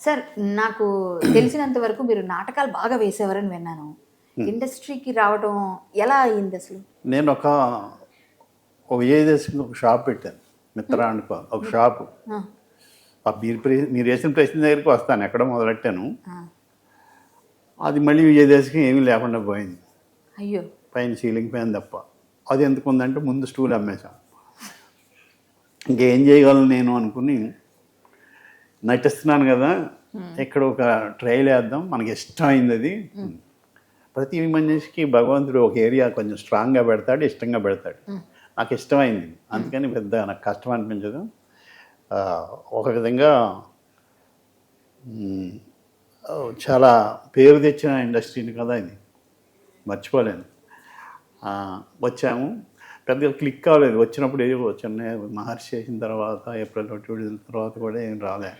Sir నాకు తెలిసినంత వరకు మీరు నాటకాలు బాగా వేసేవారని విన్నాను. ఇండస్ట్రీకి రావడం ఎలా అయింది అసలు? నేను ఒక విజయదశమి ఒక షాప్ పెట్టాను. మిత్ర అనుకో ఒక షాపు. మీరు మీరు వేసిన ప్రశ్న దగ్గరికి వస్తాను ఎక్కడ మొదలెట్టాను. అది మళ్ళీ విజయదశమి ఏమీ లేకుండా పోయింది. అయ్యో. పైన సీలింగ్ ఫ్యాన్ తప్ప అది ఎందుకు ఉందంటే ముందు స్టూల్ అమ్మేశాం. ఇంకేం చేయగలను నేను అనుకుని నటిస్తున్నాను కదా ఇక్కడ ఒక ట్రైల్ వేద్దాం. మనకి ఇష్టమైంది అది. ప్రతి మనిషికి భగవంతుడు ఒక ఏరియా కొంచెం స్ట్రాంగ్గా పెడతాడు ఇష్టంగా పెడతాడు. నాకు ఇష్టమైంది. అందుకని పెద్ద నాకు కష్టం అనిపించదు. ఒక విధంగా చాలా పేరు తెచ్చిన ఇండస్ట్రీని కదా ఇది. మర్చిపోలేను. వచ్చాము. పెద్దగా క్లిక్ అవ్వలేదు వచ్చినప్పుడు ఏదో చిన్న మహర్షి చేసిన తర్వాత ఏప్రిల్ ఒకటి తర్వాత కూడా ఏం రాలే.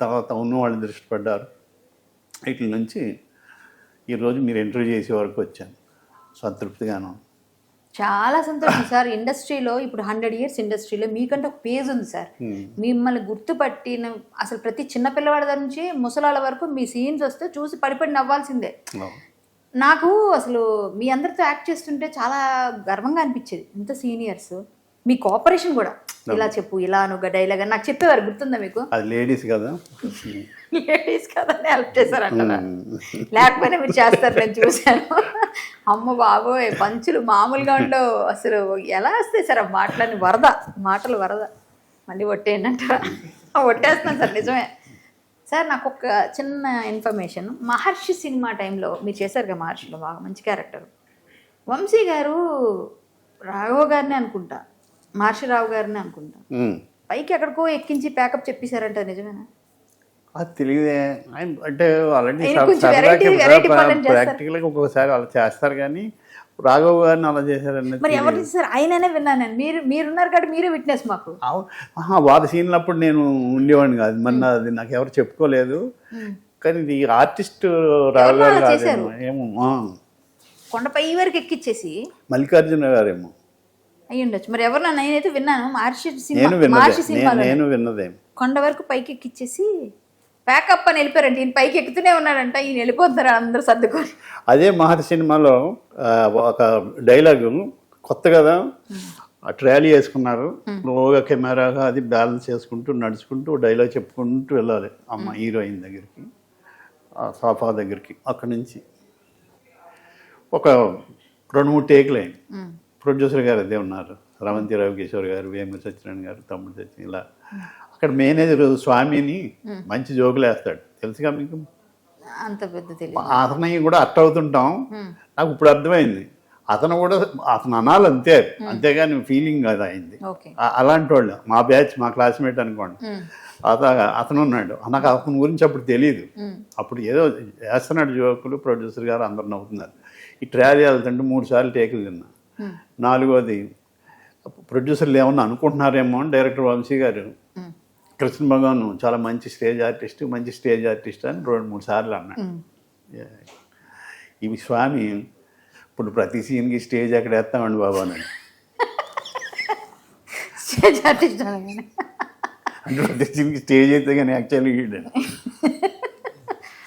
తర్వాత ఉన్న వాళ్ళు దృష్టి పడ్డారు. వీటి నుంచి ఈరోజు మీరు ఇంటర్వ్యూ చేసే వరకు వచ్చాను. సంతృప్తిగాను. చాలా సంతోషం సార్. ఇండస్ట్రీలో ఇప్పుడు హండ్రెడ్ ఇయర్స్ ఇండస్ట్రీలో మీకంటే ఒక పేజ్ ఉంది సార్. మిమ్మల్ని గుర్తుపట్టిన అసలు ప్రతి చిన్న పిల్లవాడి దగ్గర నుంచి ముసలాళ్ళ వరకు మీ సీన్స్ వస్తే చూసి పడిపడి నవ్వాల్సిందే. నాకు అసలు మీ అందరితో యాక్ట్ చేస్తుంటే చాలా గర్వంగా అనిపించేది. ఇంత సీనియర్స్. మీ కోఆపరేషన్ కూడా. ఇలా చెప్పు ఇలా నువ్వు డైలాగ్ నాకు చెప్పేవారు గుర్తుందా మీకు? అది లేడీస్ కదా. లేడీస్ కదా హెల్ప్ చేశారంటారా లేకపోయినా మీరు చేస్తారు నేను చూశాను. అమ్మ బాబోయ్ పంచులు మామూలుగా ఉండవు. అసలు ఎలా వస్తాయి సార్ ఆ మాటలని వరద మాటలు వరద. మళ్ళీ ఒట్టేయండి ఒట్టేస్తున్నాను సార్ నిజమే. సార్ నాకు ఒక చిన్న ఇన్ఫర్మేషన్. మహర్షి సినిమా టైంలో మీరు చేశారు కదా మహర్షిలో బాగా మంచి క్యారెక్టర్. వంశీ గారు రాఘవ గారిని అనుకుంటా. మహర్షిరావు గారిని అనుకుంటా. పైకి ఎక్కడికో ఎక్కించి ప్యాకప్ చెప్పేశారంట నిజమేనా? అది తెలియదే. ఆయన అంటే చేస్తారు. ప్రాక్టికల్గా ఒక్కొక్కసారి అలా చేస్తారు కానీ రాఘవ్ గారిని అలా చేశారని మరి ఎవరు చేశారు? ఆయననే విన్నాను నేను. మీరు మీరున్నారు కాబట్టి మీరే విట్నెస్ మాకు. వాళ్ళ సీన్లప్పుడు నేను ఉండేవాడిని కాదు. మొన్న అది నాకు ఎవరు చెప్పుకోలేదు. కానీ ఇది ఆర్టిస్ట్ రావు గారు కాదేమో. ఏమో కొండపై వరకు ఎక్కిచ్చేసి మల్లికార్జున గారేమో. అయ్యి ఉండొచ్చు మరి ఎవరు నేనైతే విన్నాను. మహర్షి నేను సినిమా మహర్షి నేను- సినిమాలో నేను విన్నదేం. కొండ వరకు పైకి ఎక్కిచ్చేసి ప్యాకప్ అని వెళ్ళిపోయారంట. ఈయన పైకి ఎక్కుతూనే ఉన్నాడంట. ఈయన వెళ్ళిపోతారు? అందరూ సర్దుకొని. అదే మహర్షి సినిమాలో ఒక డైలాగు కొత్త కదా? ఆ ట్రాలీ వేసుకున్నారు. లోగా కెమెరాగా అది బ్యాలెన్స్ చేసుకుంటూ నడుచుకుంటూ డైలాగ్ చెప్పుకుంటూ వెళ్ళాలి. అమ్మ హీరోయిన్ దగ్గరికి. ఆ సోఫా దగ్గరికి. అక్కడి నుంచి ఒక రెండు మూడు టేకులు. అయింది ప్రొడ్యూసర్ గారు అదే ఉన్నారు. రవంతి రవికిషోర్ గారు వేమూరి సత్యనారాయణ గారు తమ్ముడు సత్యనారాయణ ఇలా. అక్కడ మేనేజర్ స్వామిని మంచి జోకులు వేస్తాడు. తెలుసుగా మీకు? అంత పెద్ద అతని కూడా అట్ట అవుతుంటాం. నాకు ఇప్పుడు అర్థమైంది. అతను కూడా అతను అనాలి అంతే. అంతేగాని ఫీలింగ్ అది అయింది. అలాంటి వాళ్ళు. మా బ్యాచ్ మా క్లాస్మేట్ అనుకోండి. అత అతను ఉన్నాడు. నాకు అతని గురించి అప్పుడు తెలియదు అప్పుడు ఏదో వేస్తున్నాడు జోకులు ప్రొడ్యూసర్ గారు అందరు నవ్వుతున్నారు. ఈ ట్రాలీ వెళ్తుంటే మూడు సార్లు టేకులు తిన్నా. నాలుగోది ప్రొడ్యూసర్లు ఏమన్నా అనుకుంటున్నారేమో అని డైరెక్టర్ వంశీ గారు. కృష్ణ భగవాన్ చాలా మంచి స్టేజ్ ఆర్టిస్ట్ మంచి స్టేజ్ ఆర్టిస్ట్ అని రెండు మూడు సార్లు అన్నాడు. ఇవి స్వామి ఇప్పుడు ప్రతి సీన్కి స్టేజ్ ఎక్కడ వేస్తామండి బాబా అని. స్టేజ్ ఆర్టిస్ట్ అంటే ప్రతి సీన్కి స్టేజ్ అయితే కానీ యాక్చువల్లీ